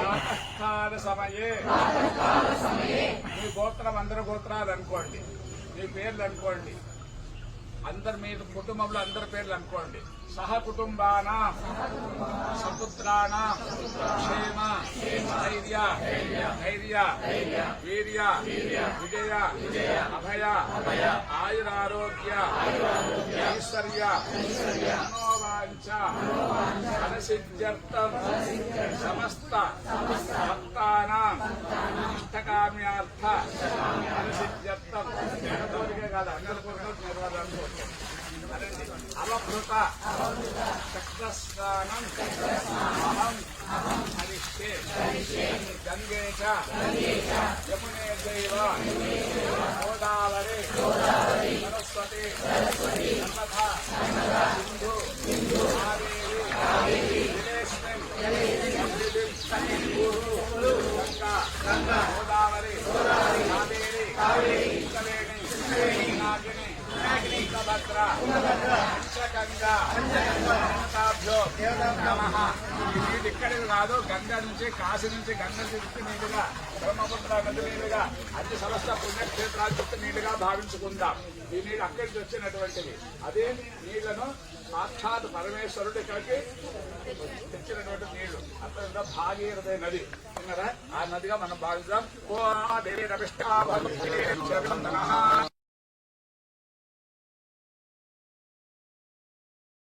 ప్రాతకాల సమయే మీ గోత్రం అందరి గోత్రాలు అనుకోండి మీ పేర్లు అనుకోండి అందరి మీద కుటుంబంలో అందరి పేర్లు అనుకోండి సహ కుటుంబాన సపుత్రాణ క్షేమ. ధైర్య. ధైర్య. వీర్య. విజయ. అభయ. ఆయురారోగ్య. ఐశ్వర్య. మనోవాంఛ. అనసిద్ధ్యర్థం సమస్త భక్తానాం ఇష్టకామ్యార్థ అనసిద్ధ్యర్థం కోరికే కాదు అందరి కోరికలు నెరవేరాలి అవభృత చక్రస్నానం అహం హరిష్యే గంగే చ యమునే చైవ గోదావరి నీళ్ళు ఇక్కడికి కాదు గంగా నుంచి కాశీ నుంచి గంగ చుట్టూ నీళ్ళుగా బ్రహ్మపుత్ర నది నీళ్ళుగా అన్ని సమస్త పుణ్యక్షేత్రాల చుట్టూ నీళ్ళుగా భావించుకుందాం ఈ నీళ్ళు అక్కడి నుంచి వచ్చినటువంటివి అదే నీళ్ళను సాక్షాత్ పరమేశ్వరుడు ఇక్కడికి తెచ్చినటువంటి నీళ్ళు అక్కడ భాగీరథ నది ఆ నదిగా మనం భావిద్దాం ఓ దేవి రవిష్ఠా